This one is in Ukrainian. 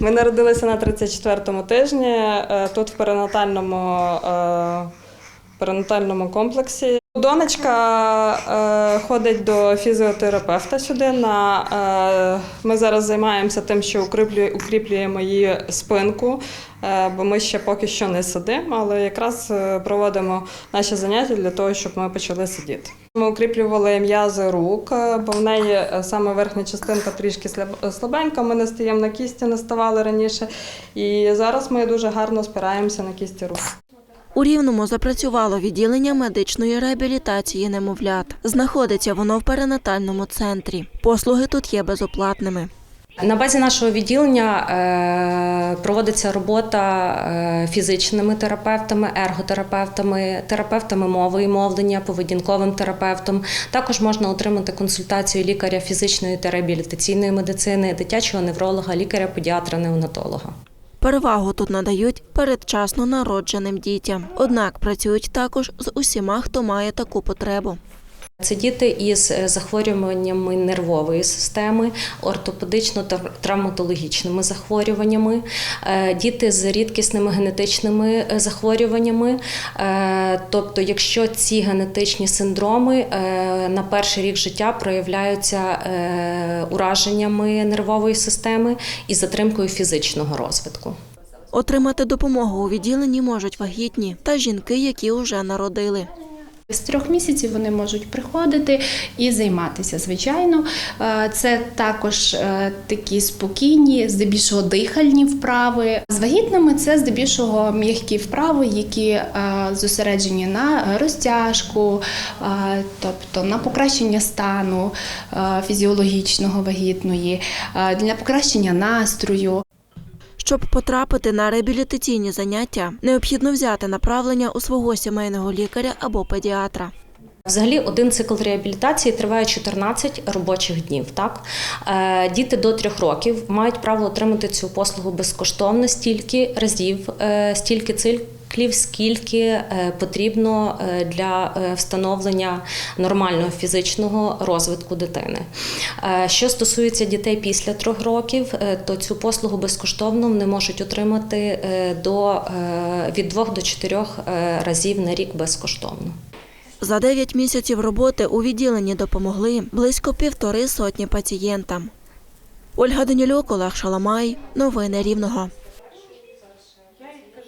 Ми народилися на 34-му тижні е, тут в перинатальному, е, перинатальному комплексі. Донечка е, ходить до фізіотерапевта сюди. На, е, ми зараз займаємося тим, що укріплює- укріплюємо її спинку, е, бо ми ще поки що не сидимо, але якраз е, проводимо наші заняття для того, щоб ми почали сидіти. Ми укріплювали м'язи рук, е, бо в неї е, саме верхня частинка трішки слаб- слабенька. Ми не стаємо на кісті, не ставали раніше. І зараз ми дуже гарно спираємося на кісті рук. У Рівному запрацювало відділення медичної реабілітації немовлят. Знаходиться воно в перинатальному центрі. Послуги тут є безоплатними. На базі нашого відділення е, проводиться робота е, фізичними терапевтами, ерготерапевтами, терапевтами мови і мовлення, поведінковим терапевтом. Також можна отримати консультацію лікаря фізичної та реабілітаційної медицини, дитячого невролога, лікаря-педіатра, неонатолога. Перевагу тут надають передчасно народженим дітям. Однак працюють також з усіма, хто має таку потребу. Це діти із е, захворюваннями нервової системи, ортопедично-травматологічними захворюваннями, е, діти з рідкісними генетичними е, захворюваннями. Тобто, якщо ці генетичні синдроми на перший рік життя проявляються ураженнями нервової системи і затримкою фізичного розвитку. Отримати допомогу у відділенні можуть вагітні та жінки, які уже народили. З трьох місяців вони можуть приходити і займатися. Звичайно, Е, це також е, такі спокійні, здебільшого дихальні вправи. З вагітними це здебільшого м'які вправи, які е, зосереджені на розтяжку, тобто на покращення стану фізіологічного вагітної, для покращення настрою. Щоб потрапити на реабілітаційні заняття, необхідно взяти направлення у свого сімейного лікаря або педіатра. Взагалі, один цикл реабілітації триває 14 робочих днів. Так Е, діти до трьох років мають право отримати цю послугу безкоштовно стільки разів, стільки стільки циклів, скільки е, потрібно е, для е, встановлення нормального фізичного розвитку дитини. Що стосується дітей після трьох років, то цю послугу безкоштовно вони можуть отримати до від двох до чотирьох разів на рік безкоштовно. За 9 місяців роботи у відділенні допомогли близько півтори сотні пацієнтам. Ольга Данілюк, Олег Шаламай. Новини Рівного.